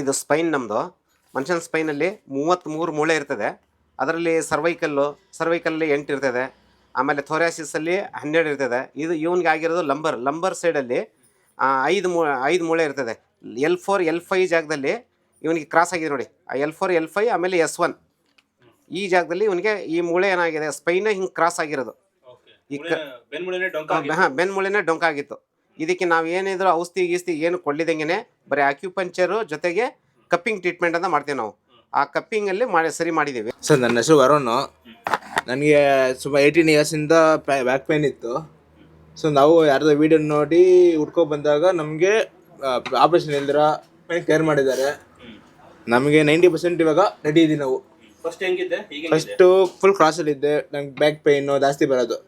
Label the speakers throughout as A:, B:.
A: ಇದು ಸ್ಪೈನ್ ನಮ್ಮದು ಮನುಷ್ಯನ ಸ್ಪೈನಲ್ಲಿ ಮೂವತ್ತ್ಮೂರು ಮೂಳೆ ಇರ್ತದೆ. ಅದರಲ್ಲಿ ಸರ್ವೈಕಲ್ಲು ಸರ್ವೈಕಲ್ಲಿ ಎಂಟು ಇರ್ತದೆ. ಆಮೇಲೆ ಥೊರಾಸಿಸಲ್ಲಿ ಹನ್ನೆರಡು ಇರ್ತದೆ. ಇದು ಇವನಿಗೆ ಆಗಿರೋದು ಲಂಬರ್ ಲಂಬರ್ ಸೈಡಲ್ಲಿ ಐದು ಮೂ ಐದು ಮೂಳೆ ಇರ್ತದೆ. ಎಲ್ ಫೋರ್ ಎಲ್ ಫೈ ಜಾಗದಲ್ಲಿ ಇವನಿಗೆ ಕ್ರಾಸ್ ಆಗಿದೆ ನೋಡಿ. ಎಲ್ ಫೋರ್ ಎಲ್ ಫೈ ಆಮೇಲೆ ಎಸ್ ಒನ್ ಈ ಜಾಗದಲ್ಲಿ ಇವನಿಗೆ ಈ ಮೂಳೆ ಏನಾಗಿದೆ? ಸ್ಪೈನ್ ಹಿಂಗೆ ಕ್ರಾಸ್ ಆಗಿರೋದು. ಈ
B: ಬೆನ್ಮೂಳೆನೆ
A: ಹಾಂ ಬೆನ್ ಮೂಳೆನೇ ಡೊಂಕಾಗಿತ್ತು ಇದಕ್ಕೆ ನಾವು ಏನಿದ್ರು ಔಷಧಿ ಗೀಸ್ತಿ ಏನು ಕೊಳ್ಳಿದಂಗೆ ಬರೀ ಆಕ್ಯುಪಂಚರು ಜೊತೆಗೆ ಕಪ್ಪಿಂಗ್ ಟ್ರೀಟ್ಮೆಂಟ್ ಅಂತ ಮಾಡ್ತೀವಿ ನಾವು. ಆ ಕಪ್ಪಿಂಗಲ್ಲಿ ಮಾಡಿ ಸರಿ ಮಾಡಿದ್ದೀವಿ
C: ಸರ್ ನನ್ನ ಹೆಸರು ವರುಣ್. ನನಗೆ ಸುಮಾರು ಏಯ್ಟೀನ್ ಇಯರ್ಸಿಂದ ಬ್ಯಾಕ್ ಪೇನ್ ಇತ್ತು. ಸೊ ನಾವು ಯಾರ್ದೋ ವಿಡಿಯೋ ನೋಡಿ ಹುಡ್ಕೊ ಬಂದಾಗ ನಮಗೆ ಆಪ್ರೇಷನ್ ಇಲ್ದಿರ ಪೇನ್ ಕೇರ್ ಮಾಡಿದ್ದಾರೆ. ನಮಗೆ ನೈಂಟಿ ಪರ್ಸೆಂಟ್ ಇವಾಗ ರೆಡಿ ಇದ್ದೀವಿ ನಾವು.
B: ಫಸ್ಟ್
C: ಫಸ್ಟು ಫುಲ್ ಕ್ರಾಸಲ್ಲಿದ್ದೆ ನಂಗೆ ಬ್ಯಾಕ್ ಪೇಯ್ನು ಜಾಸ್ತಿ ಬರೋದು.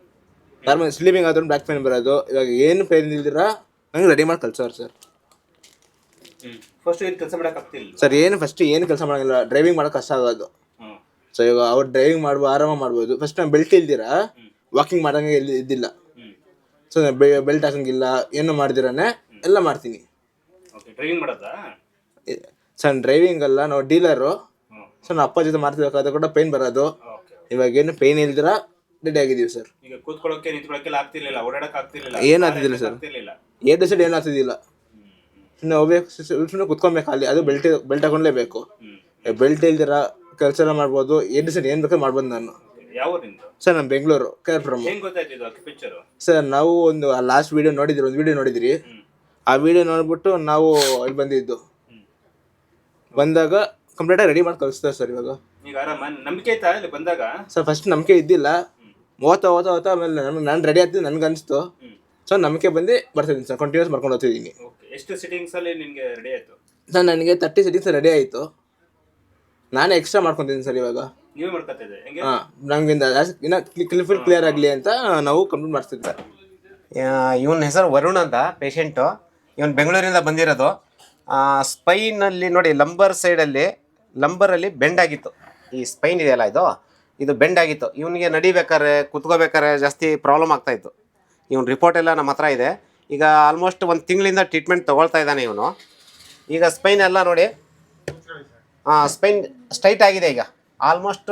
C: ನಾರ್ಮಲ್ ಸ್ಲೀಪಿಂಗ್ ಆದ್ರೂ ಬ್ಯಾಕ್ ಪೇನ್ ಬರೋದು. ಇವಾಗ ಏನು ಪೇನ್ ಇಲ್ದಿರ ನಂಗೆ ರೆಡಿ ಮಾಡಿ ಕಳ್ಸೋರು ಸರ್
B: ಫಸ್ಟ್ ಏನು ಕೆಲಸ ಮಾಡಕ್ ಆಗ್ತಿಲ್ಲ
C: ಸರ್ ಏನು ಫಸ್ಟ್ ಏನು ಕೆಲಸ ಮಾಡೋಂಗಿಲ್ಲ. ಡ್ರೈವಿಂಗ್ ಮಾಡೋಕೆ ಕಷ್ಟ ಆಗೋದು ಸೊ ಇವಾಗ ಅವ್ರು ಡ್ರೈವಿಂಗ್ ಮಾಡುವ ಆರಾಮ ಮಾಡ್ಬೋದು. ಫಸ್ಟ್ ನಾನು ಬೆಲ್ಟ್ ಇಲ್ದಿರ ವಾಕಿಂಗ್ ಮಾಡೋಂಗೆ ಇಲ್ಲಿ ಇದ್ದಿಲ್ಲ. ಸೊ ಬೆಲ್ಟ್ ಹಾಕಂಗಿಲ್ಲ ಏನು ಮಾಡ್ದಿರನೆ ಎಲ್ಲ ಮಾಡ್ತೀನಿ.
B: ಓಕೆ ಡ್ರೈವಿಂಗ್ ಮಾಡೋದಾ?
C: ಸರ್ ಡ್ರೈವಿಂಗ್ ಅಲ್ಲ ನಾವು ಡೀಲರು ಸೊ ನಾವು ಅಪ್ಪ ಜೊತೆ ಮಾಡ್ತಿರ್ಬೇಕಾದ್ರೆ ಕೂಡ ಪೇನ್ ಬರೋದು. ಇವಾಗ ಏನು ಪೇನ್ ಇಲ್ದಿರ ರೆಡಿ ಆಗಿದೀವಿ ಸರ್
B: ಈಗ ಕೂತ್ಕೊಳ್ಳೋಕೆ ನಿಂತ್ಕೊಳ್ಳೋಕೆ ಆಗ್ತಿರ್ಲಿಲ್ಲ ಓಡಾಡಕ್ ಆಗ್ತಿರ್ಲಿಲ್ಲ
C: ಸರ್
B: ಆಗ್ತಿರ್ಲಿಲ್ಲ.
C: ಏದು ಸೈಡ್ ಏನು ಆಗ್ತಿದ್ದಿಲ್ಲ? ಸುಮ್ಮನೆ ಹೋಗ್ಬೇಕು ಸುಮ್ಮನೆ ಕುತ್ಕೊಬೇಕು ಅಲ್ಲಿ ಅದು ಬೆಲ್ಟ್ ಬೆಲ್ಟ್ ಹಾಕೊಂಡ್ಲೇಬೇಕು. ಬೆಲ್ಟ್ ಇಲ್ದಿರ ಕೆಲಸ ಎಲ್ಲ ಮಾಡ್ಬೋದು ಏನ್ ಸೈಡ್ ಏನು ಬೇಕಾದ್ರೆ ಮಾಡ್ಬೋದು ನಾನು. ಸರ್ ನಾನು ಬೆಂಗಳೂರು
B: ಕೇರ್ ಫ್ರಮ್
C: ಸರ್ ನಾವು ಒಂದು ಲಾಸ್ಟ್ ವಿಡಿಯೋ ನೋಡಿದ್ರಿ ಒಂದು ವಿಡಿಯೋ ನೋಡಿದ್ರಿ. ಆ ವಿಡಿಯೋ ನೋಡ್ಬಿಟ್ಟು ನಾವು ಇಲ್ಲಿ ಬಂದಿದ್ದು.
B: ಬಂದಾಗ
C: ಬಂದಾಗ ಕಂಪ್ಲೀಟಾಗಿ ರೆಡಿ ಮಾಡಿ ಕಳಿಸ್ತಾರೆ ಸರ್ ಇವಾಗ.
B: ಈಗ ನಂಬಿಕೆ ಬಂದಾಗ?
C: ಸರ್ ಫಸ್ಟ್ ನಂಬಿಕೆ ಇದ್ದಿಲ್ಲ. ಓದ್ತಾ ಓದ್ತಾ ಓದ್ತಾ ಆಮೇಲೆ ನಾನು ನಾನು ರೆಡಿ ಆಗ್ತೀನಿ ನನ್ಗೆ ಅನಿಸ್ತು ಸೊ ನಂಬಿಕೆ ಬಂದು ಬರ್ತಿದ್ದೀನಿ ಸರ್ ಕಂಟಿನ್ಯೂಸ್ ಮಾಡ್ಕೊಂಡು ಹೋಗ್ತಿದ್ದೀನಿ
B: ಓಕೆ ಎಷ್ಟು ಸಿಟ್ಟಿಂಗ್ಸ್ ಅಲ್ಲಿ ನಿನ್ಗೆ ರೆಡಿ ಆಯ್ತು?
C: ಸರ್ ನನಗೆ ತರ್ಟಿ ಸೆಟ್ಟಿಂಗ್ಸ್ ರೆಡಿ ಆಯಿತು. ನಾನೇ ಎಕ್ಸ್ಟ್ರಾ ಮಾಡ್ಕೊತೀನಿ ಸರ್ ಇವಾಗ.
B: ನೀವೇ ಮಾಡ್ಕೊತಾ ಇದ್ದೆ ಹೆಂಗೆ?
C: ಹಾಂ ನಮಗಿಂದ ಇನ್ನು ಕ್ಲಿಫಿಲ್ ಕ್ಲಿಯರ್ ಆಗಲಿ ಅಂತ ನಾವು ಕಂಪ್ಲೀಟ್ ಮಾಡಿಸ್ತಿದ್ದೆ
A: ಇವನ ಹೆಸರು ವರುಣ್ ಅಂತ ಪೇಷಂಟು ಇವನು ಬೆಂಗಳೂರಿಂದ ಬಂದಿರೋದು. ಸ್ಪೈನಲ್ಲಿ ನೋಡಿ ಲಂಬರ್ ಸೈಡಲ್ಲಿ ಲಂಬರಲ್ಲಿ ಬೆಂಡ್ ಆಗಿತ್ತು. ಈ ಸ್ಪೈನ್ ಇದೆಯಲ್ಲ ಇದು? ಇದು ಬೆಂಡ್ ಆಗಿತ್ತು. ಇವನಿಗೆ ನಡಿಬೇಕಾದ್ರೆ ಕುತ್ಕೋಬೇಕಾದ್ರೆ ಜಾಸ್ತಿ ಪ್ರಾಬ್ಲಮ್ ಆಗ್ತಾಯಿತ್ತು ಇವನ್ ರಿಪೋರ್ಟ್ ಎಲ್ಲ ನಮ್ಮ ಹತ್ರ ಇದೆ. ಈಗ ಆಲ್ಮೋಸ್ಟ್ ಒಂದು ತಿಂಗಳಿಂದ ಟ್ರೀಟ್ಮೆಂಟ್ ತೊಗೊಳ್ತಾ ಇದ್ದಾನೆ ಇವನು. ಈಗ ಸ್ಪೈನ್ ಎಲ್ಲ ನೋಡಿ ಸ್ಪೈನ್ ಸ್ಟ್ರೈಟ್ ಆಗಿದೆ ಈಗ. ಆಲ್ಮೋಸ್ಟ್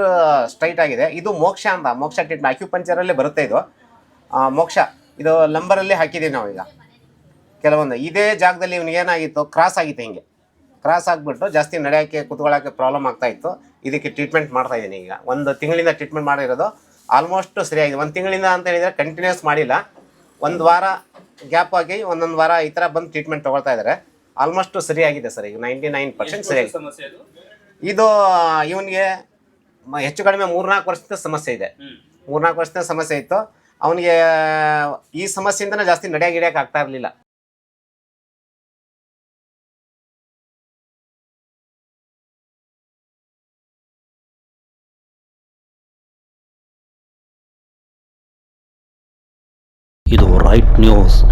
A: ಸ್ಟ್ರೈಟ್ ಆಗಿದೆ. ಇದು ಮೋಕ್ಷ ಅಂತ. ಮೋಕ್ಷ ಟ್ರೀಟ್ಮೆಂಟ್ ಆಕ್ಯುಪಂಚರಲ್ಲೇ ಬರುತ್ತೆ ಇದು. ಮೋಕ್ಷ. ಇದು ಲಂಬರಲ್ಲಿ ಹಾಕಿದ್ದೀವಿ ನಾವು ಈಗ ಕೆಲವೊಂದು. ಇದೇ ಜಾಗದಲ್ಲಿ ಇವನಿಗೆ ಏನಾಗಿತ್ತು? ಕ್ರಾಸ್ ಆಗಿತ್ತು ಹಿಂಗೆ. ಕ್ರಾಸ್ ಆಗಿಬಿಟ್ಟು ಜಾಸ್ತಿ ನಡೆಯೋಕ್ಕೆ ಕುತ್ಕೊಳ್ಳೋಕ್ಕೆ ಪ್ರಾಬ್ಲಮ್ ಆಗ್ತಾ ಇತ್ತು. ಇದಕ್ಕೆ ಟ್ರೀಟ್ಮೆಂಟ್ ಮಾಡ್ತಾ ಇದ್ದೀನಿ ಈಗ. ಒಂದು ತಿಂಗಳಿಂದ ಟ್ರೀಟ್ಮೆಂಟ್ ಮಾಡಿರೋದು ಆಲ್ಮೋಸ್ಟ್ ಸರಿಯಾಗಿದೆ. ಒಂದು ತಿಂಗಳಿಂದ ಅಂತ ಹೇಳಿದರೆ ಕಂಟಿನ್ಯೂಸ್ ಮಾಡಿಲ್ಲ. ಒಂದು ವಾರ ಗ್ಯಾಪ್ ಆಗಿ ಒಂದೊಂದು ವಾರ ಈ ಥರ ಬಂದು ಟ್ರೀಟ್ಮೆಂಟ್ ತೊಗೊಳ್ತಾ ಇದ್ದಾರೆ ಆಲ್ಮೋಸ್ಟ್ ಸರಿಯಾಗಿದೆ ಸರ್ ಈಗ. ನೈಂಟಿ ನೈನ್ ಪರ್ಸೆಂಟ್ ಸರಿಯಾಗಿದೆ. ಇದು ಇವನಿಗೆ ಹೆಚ್ಚು ಕಡಿಮೆ ಮೂರ್ನಾಲ್ಕು ವರ್ಷದ ಸಮಸ್ಯೆ ಇದೆ. ಮೂರ್ನಾಲ್ಕು ವರ್ಷದ ಸಮಸ್ಯೆ ಇತ್ತು. ಅವನಿಗೆ ಈ ಸಮಸ್ಯೆಯಿಂದನೇ ಜಾಸ್ತಿ ನಡೆಯ ಗಿಡಿಯಕ್ಕೆ ಆಗ್ತಾ ಇರಲಿಲ್ಲ.
D: right news.